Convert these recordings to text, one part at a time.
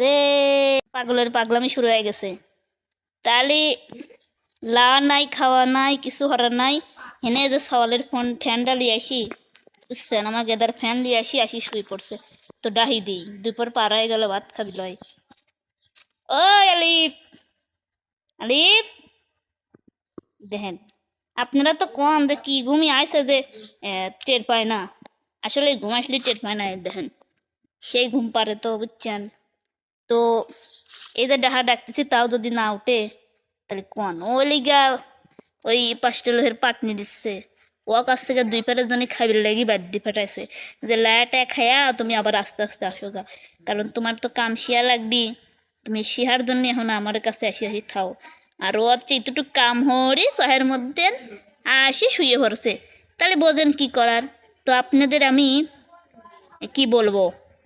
রে, পাগলের পাগলামি শুরু হয়ে গেছে। তাহলে লা নাই, খাওয়া নাই, কিছু হরার নাই। এনে যে সওয়ালের ফোন ফ্যানটা লিয়ে আসি। বুঝছেন আমার গেদার ফ্যান লিয়ে আসি আসি শুয়ে পড়ছে। তো ডাহি দিই, দুপুর পার হয়ে গেল, ভাত খাবি লয়। ও আলিফ আলিফ। দেখেন, আপনারা তো কম যে কি ঘুমিয়ে আইসে যে টের পায় না। আসলে ঘুম আসলে টের পায় না, দেখেন। সেই ঘুম পারে তো বুঝছেন। তো যে ডাহা ডাকতেছি, তাও যদি না উঠে, তাহলে কোন? ওই লিগা ওই পাঁচটা লোহের পাটনি দিচ্ছে। ও কাছ থেকে দুই পেরে জনে খাবির লেগে বাদ দিয়ে ফাটাইছে যে লায়াটা খায়া তুমি আবার আস্তে আস্তে আসো গা। কারণ তোমার তো কাম শিয়া লাগবি। তুমি শিহার জন্য এখন আমার কাছে আসি আসি থাও। আর ও হচ্ছে এতটুকু কাম হরি শহের মধ্যে আসি শুয়ে পড়ছে। তাহলে বোঝেন কি করার? তো আপনাদের আমি কি বলব?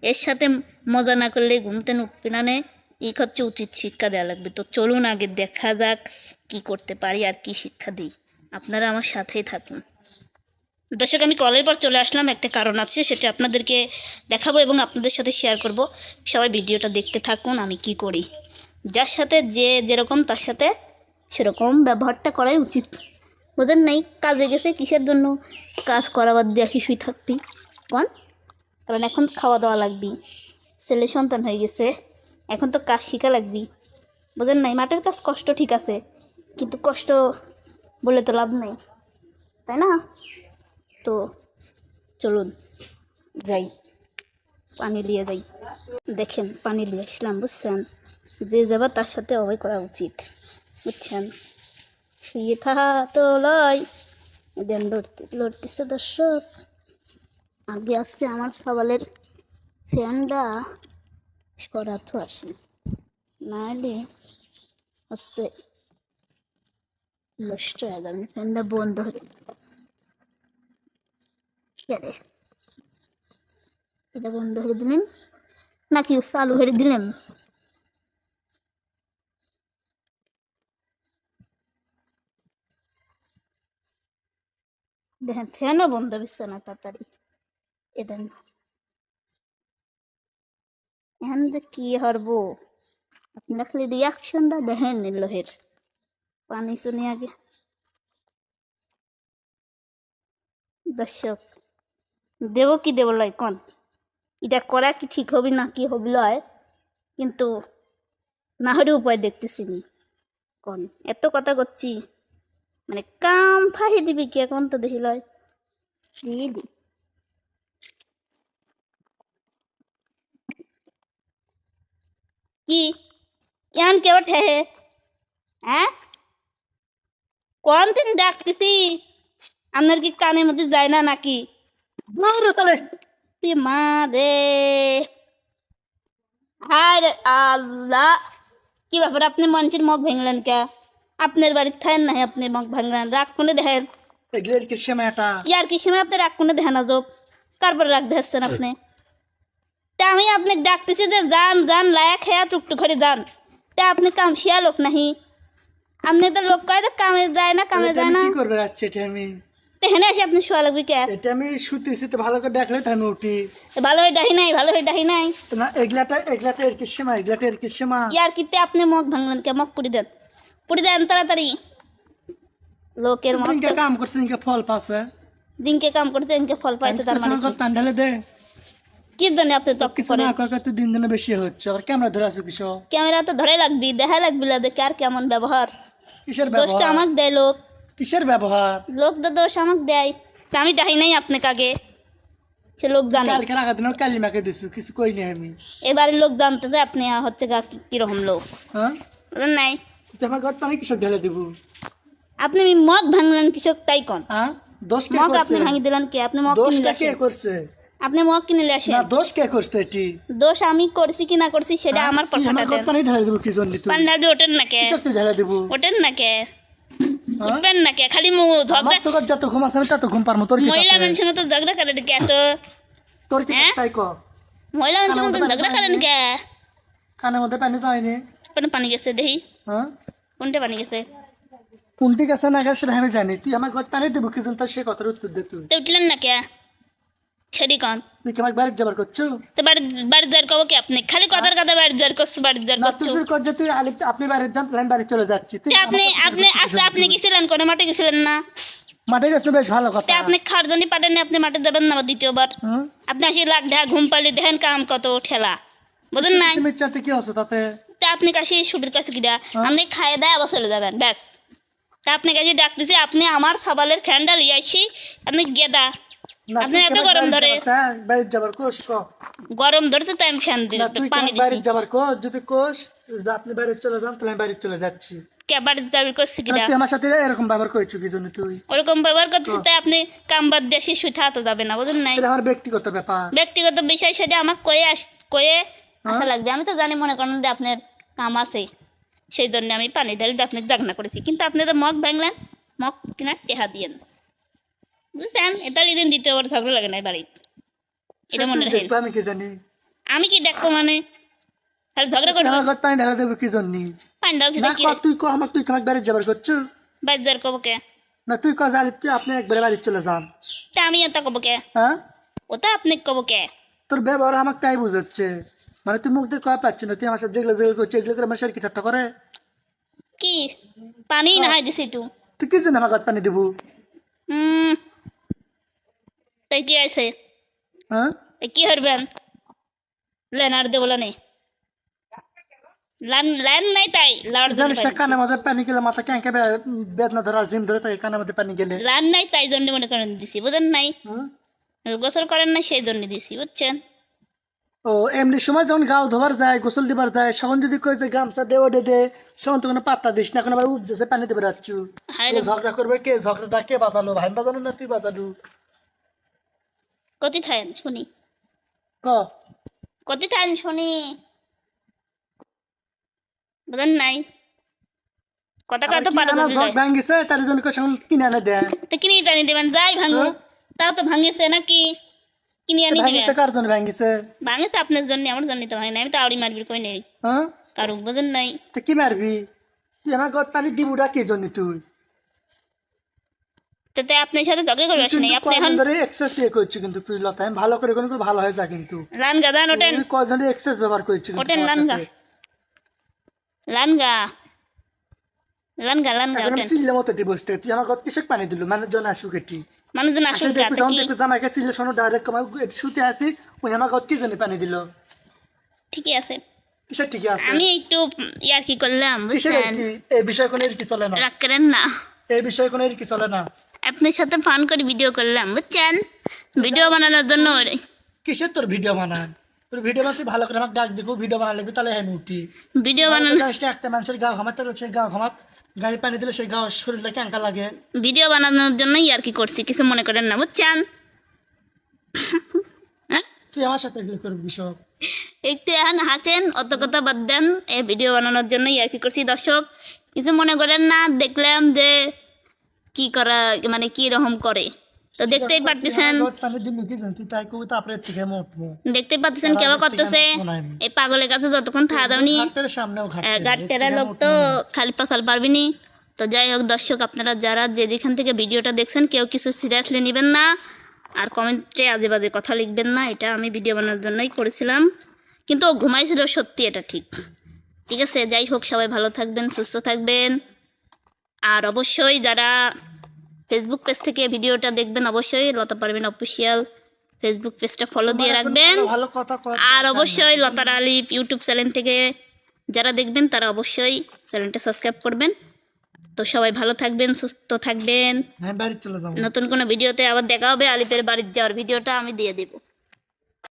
এর সাথে মজা না করলে ঘুমতে উঠবে না এই হচ্ছে উচিত শিক্ষা দেওয়া লাগবে। তো চলুন আগে দেখা যাক কি করতে পারি আর কি শিক্ষা দিই। আপনারা আমার সাথেই থাকুন। দর্শক, আমি কলের পর চলে আসলাম। একটা কারণ আছে, সেটা আপনাদেরকে দেখাবো এবং আপনাদের সাথে শেয়ার করব। সবাই ভিডিওটা দেখতে থাকুন, আমি কি করি। যার সাথে যে যেরকম, তার সাথে সেরকম ব্যবহারটা করাই উচিত। বোঝেন নাই, কাজে গেছে, কিসের জন্য? কাজ করাবার দিয়ে কিছুই থাকবি কোন কারণ এখন খাওয়া দাওয়া লাগবি। ছেলে সন্তান হয়ে গেছে। এখন তো কাজ শিখা লাগবি। বোঝেন নাই? মাঠের কাজ কষ্ট ঠিক আছে, কিন্তু কষ্ট বলে তো লাভ নেই। তাই না? তো চলুন, যাই। পানি নিয়ে যাই দেখেন, পানি নিয়ে আসলাম, বুঝছেন? যে যাবা তার সাথে অভয় করা উচিত, বুঝছেন? শুয়ে থাকা তো লয়। দেন লড়তে, লড়তেছে দর্শক। আগে আজকে আমার সবালের ফ্যানটা সরাতো আসে। নাহলে হচ্ছে নষ্ট হয়ে যাবে, ফ্যানটা বন্ধ হয়ে এটা বন্ধ করে দিলেন? নাকি চালু করে দিলেন? দেখেন, ফ্যানও বন্ধ হচ্ছে না তাড়াতাড়ি। এটা এখন যে কি হরবো আপনারা খালি রিয়াকশনটা দেখেন লোহের পানি শুনি আগে দর্শক দেব কি দেব লয় কন এটা করা কি ঠিক হবি না কি হবি লয় কিন্তু না হলে উপায় দেখতেছি নি কন এত কথা করছি মানে কাম ফাহি দিবি কি এখন তো দেখি লয় দিয়ে কি? ইয়ান কে ওঠে? হ্যাঁ? কোন দিন ডাকতেছি? আপনার কি কানের মধ্যে যায় না নাকি? মা রে। হায় আল্লাহ। কি ব্যাপার আপনি মানুষের মুখ ভেঙলেন কে? আপনার বাড়ির থাকেন নাই আপনি মুখ ভাঙলেন। রাগ কোনে দেখেন ইয়ার কি সময় আপনি রাগ কোনে দেখেন আজব কারপর রাগ দেখছেন আপনি? তা আমি আপনি ডাকতেছি যে যান যান লায়া খেয়া টুকটুক করে যান। তা আপনি কাম শিয়া লোক নাহি। আপনি তো লোক কয় তো কামে যায় না কামে যায় না। কি করবে রাখছি এটা আমি? তো হেনে আপনি শোয়া লাগবে কে? এটা আমি শুতেছি তো ভালো করে দেখলে তো আমি উঠি। ভালো হয়ে ডাহি নাই ভালো হয়ে ডাহি নাই। না এগুলাটা এগুলাটা এর কি সময় এগুলাটা এর কি সময় ইয়ার কিতে আপনি মুখ ভাঙলেন কে? মুখ পুড়ি দেন। পুড়ি দেন তাড়াতাড়ি। লোকের সিংকে কাম করছে সিংকে ফল পাছে দিনকে কাম করতে দিনকে ফল পাইছে তার মানে কি? তান্ডালে দে। কি জন্য আপনি তক কিছু না কাকা তো দিন দিনে বেশি হচ্ছে। আর ক্যামেরা ধরে আছো কিছু ক্যামেরা তো ধরে লাগবি দেখা লাগবি লা দেখে আর কেমন ব্যবহার? কিসের দোষটা আমাকে দেয় লোক। কিসের ব্যবহার? লোক তো দোষ আমাকে দেয়। তা আমি ডাহি নাই আপনাকে আগে। সে লোক জানে। কালকে রাখা দিন কালিমাকে দিছু কিছু কই নি আমি? এবারে লোক জানতে যে আপনি হচ্ছে কীরকম লোক। হ্যাঁ? নাই। তোমার ঘর তো আমি কিসব ঢেলে দিব? আপনি মগ ভাঙলেন কৃষক তাই কন? হ্যাঁ? দোষ কে মগ করছে? আপনি ভাঙি দিলেন কি? আপনি দোষটা কে করছে? আপনি মগ কিনে নিয়ে আসেন। না দোষ কে করছে এটি? দোষ আমি করছি কি না করছি সেটা হ্যাঁ? আমার আমার ঘর দেন পানি ঢেলে দিব কি জন্য তুই? পান্ডাদি ওঠেন না কে? তুই ঢেলে দিব? ওঠেন না কে? হ্যাঁ? উঠবেন না কে? খালি মু ঝগড়া চোখত যত ঘুম আছে তত ঘুম পারব তোর কি মহিলা? মানুষের মতো ঝগড়া করেন কে এত? তোর কি হ্যাঁ? তাই ক? মহিলা মানুষের মতো মধ্যে ঝগড়া করেন কে? কানের মধ্যে পানি যায়নি? কোন পানি গেছে দেখি। হ্যাঁ? কোনটা পানি গেছে? কোনটি গেছে না গেছে আমি জানি। তুই আমার ঘর পানি দেবো কি জন্য সে কথার উত্তর দে তুই। তো উঠলেন না কে? আপনি খালি কথার কথা বাড়ি যার করছ বাড়ি যার করছ তুই যদি করছ তুই আলি আপনি বাইরে যান তাহলে বাড়ি চলে যাচ্ছি আপনি আমার আপনি আপনি গেছিলেন কোনো মাঠে গেছিলেন না মাঠে গেছ বেশ ভালো কথা আপনি খাওয়ার জন্য পারেন আপনি মাঠে যাবেন না দ্বিতীয়বার আপনি আসি লাখ ঘুম দেখেন কাম কত ঠেলা বুঝেন নাই তুমি চাতে কি হচ্ছে তাতে তা আপনি কাছে সুবির কাছে কিনা আপনি খাইয়ে দেয় আবার চলে যাবেন ব্যাস তা আপনি কাছে ডাকতেছি আপনি আমার সাবালের ফ্যানটা লিয়ে আসি আপনি গেদা না এত গরম ধরে? যাবার যাবার কোষ ক। গরম ধরছে তাই আমি ফ্যান দিই না তুই কি পানি আমাকে বাড়ি যাবার কোষ? যদি কোষ আপনি বাইরে চলে যান তাহলে আমি চলে যাচ্ছি। কে বাড়িতে যাবি করছি না, তুই আমার সাথে এরকম ব্যবহার করেছ কি জন্য তুই? ওরকম ব্যবহার করতেছি তাই আপনি কাম বাদ দিয়ে শিশু থাকতে যাবে না বুঝলেন নাই? আমার ব্যক্তিগত ব্যাপার। ব্যক্তিগত বিষয় সেটা আমাকে কয়ে আস কয়ে হ্যাঁ? আসা লাগবে। আমি তো জানি মনে করেন যে আপনার কাম আছে সেই জন্য আমি পানি ঢালি দিয়ে আপনাকে জাগনা করেছি। কিন্তু আপনি তো মগ ভাঙলেন মগ কিনা টেহা দিয়েন। বুঝছেন এটা দিন দ্বিতীয়বার ঝগড়া লাগে না বাড়ি এটা মনে তুই রাখেন আমি কি জানি। আমি কি দেখব মানে? খালি ঝগড়া তুই করব আমার পানি ঢালা দেবো কি জন্য? পানি ঢালছি না কি? তুই ক আমাকে তুই আমাকে বাড়ি যাবার করছ? বাজার কবো কে? না তুই কজ আলি তুই আপনি একবারে বাড়ি চলে যান। তা আমি ওটা কবো কে? হ্যাঁ? ওটা আপনি কবো কে? তোর ব্যবহার আমাকে তাই বুঝাচ্ছে। মানে তুই মুখ দিয়ে কয়া পাচ্ছি না? তুই আমার সাথে যেগুলো যেগুলো করছিস এগুলো করে আমার কি ঠাট্টা করে। কি? পানি না হয় দিছি একটু। তুই কি জন্য আমার পানি দেবো? হুম তাই কি আছে হ্যাঁ? কি হরবেন লেন আর দেবো নেই লান লাইন নাই তাই লাউর জানিস না কানের মধ্যে পানি গেলে মাথা ক্যাঁকে বেদনা ধরে আর জিম ধরে তাই কানের মধ্যে পানি গেলে। লান নাই তাই জন্য মনে করেন দিছি বুঝেন নাই? গোসল করেন না সেই জন্য দিছি বুঝছেন? ও এমনি সময় যখন গাও ধোবার যায় গোসল দিবার যায় তখন যদি যে গামছা দে দে তখন তো কোনো পাত্তা দিস না এখন আবার পানি দেবে রাখছু ঝগড়া করবে কে ঝগড়াটা কে বাঁচালো ভাই বাজানো না তুই বাঁচালু কতি থাকেন শুনি। ক? কতি থাকেন শুনি। বুঝেন নাই? কথা কথা কি পারো আমার ঝগ ভাঙ্গিছে তার জন্য এখন কিনে আনে দে তো কিনে জানি দেবেন যাই ভাঙো? তাও তো ভাঙেছে নাকি? কিনে আনি দিবেন। ভাঙ্গিছে কার জন্য ভাঙ্গিছে ভাঙেছে আপনার জন্য আমার জন্য তো ভাঙে না আমি তো আউরি মারবির কই নেই? হ্যাঁ কারও বুঝেন নাই। তো কি মারবি? তুই আমার গদ পানি দিবুটা কি জন্য তুই? তাতে আপনার সাথে ঝগড়া করে আসেনি আপনি এখন ধরে এক্সেস ইয়ে করছি কিন্তু তুই আমি ভালো করে কোনো ভালো হয়ে যা কিন্তু। লান গাদান ওঠেন। তুই কয়দিন ধরে এক্সেস ব্যবহার করছি ওঠেন লানগা লানগা লানগা লানগা আমি ওঠেন। সিল্লে মতো দিয়ে বসতে তুই আমার গদ কিসে পানি দিলু? মানুষজন আসুক এটি। মানুষজন আসে আসুন দেখবি গাতে কি? দেখবি জামাইকে সিলে শোনো ডাইরেক্ট আমার শুতে আসি ওই আমার গদ কি জন্য পানি দিল? ঠিকই আছে। কিসের ঠিকই আছে? আমি একটু ইয়ার কি করলাম বুঝছেন? এই বিষয়ে কোনো কি চলে না? রাগ করেন না। এই বিষয়ে কোনো কি চলে না? আপনার সাথে ফান করে ভিডিও করলাম বুঝছেন? ভিডিও বানানোর জন্য কিসের তোর ভিডিও বানান? তোর ভিডিও বানাতে ভালো করে আমাকে ডাক দেখো ভিডিও বানা লাগবে তাহলে আমি উঠি। ভিডিও বানানো একটা মানুষের গা ঘামাতে সেই গা ঘামাত গায়ে পানি দিলে সেই গা শরীরটা ক্যাঙ্কা লাগে। ভিডিও বানানোর জন্যই আর কি করছি কিছু মনে করেন না বুঝছেন? হ্যাঁ তুই আমার সাথে এগুলো করবি সব। একটু এখন হাঁচেন অত কথা বাদ দেন এই ভিডিও বানানোর জন্যই আর কি করছি। দর্শক কিছু মনে করেন না দেখলাম যে কি করা মানে কি রকম করে? তো দেখতেই পারতেছেন। দেখতেই পারতেছেন কেউ করতেছে? এই পাগলের কাছে যতক্ষণ থাকা দাওনি ঘাটের সামনেও গাড়িটারা লোক তো খালি পাসাল পারবিনি তো যাই হোক দর্শক আপনারা যারা যে যেখান থেকে ভিডিওটা দেখছেন কেউ কিছু সিরিয়াসলি নেবেন না। আর কমেন্টে আজে বাজে কথা লিখবেন না এটা আমি ভিডিও বানানোর জন্যই করেছিলাম। কিন্তু ও ঘুমাইছিল সত্যি এটা ঠিক। ঠিক আছে যাই হোক সবাই ভালো থাকবেন সুস্থ থাকবেন। আর অবশ্যই যারা ফেসবুক পেজ থেকে ভিডিওটা দেখবেন অবশ্যই লতা পারবেন অফিসিয়াল ফেসবুক পেজটা ফলো দিয়ে রাখবেন। আর অবশ্যই লতার আলী ইউটিউব চ্যানেল থেকে যারা দেখবেন তারা অবশ্যই চ্যানেলটা সাবস্ক্রাইব করবেন। তো সবাই ভালো থাকবেন সুস্থ থাকবেন। হ্যাঁ নতুন কোনো ভিডিওতে আবার দেখা হবে আলিপের বাড়ির যাওয়ার ভিডিওটা আমি দিয়ে দেবো।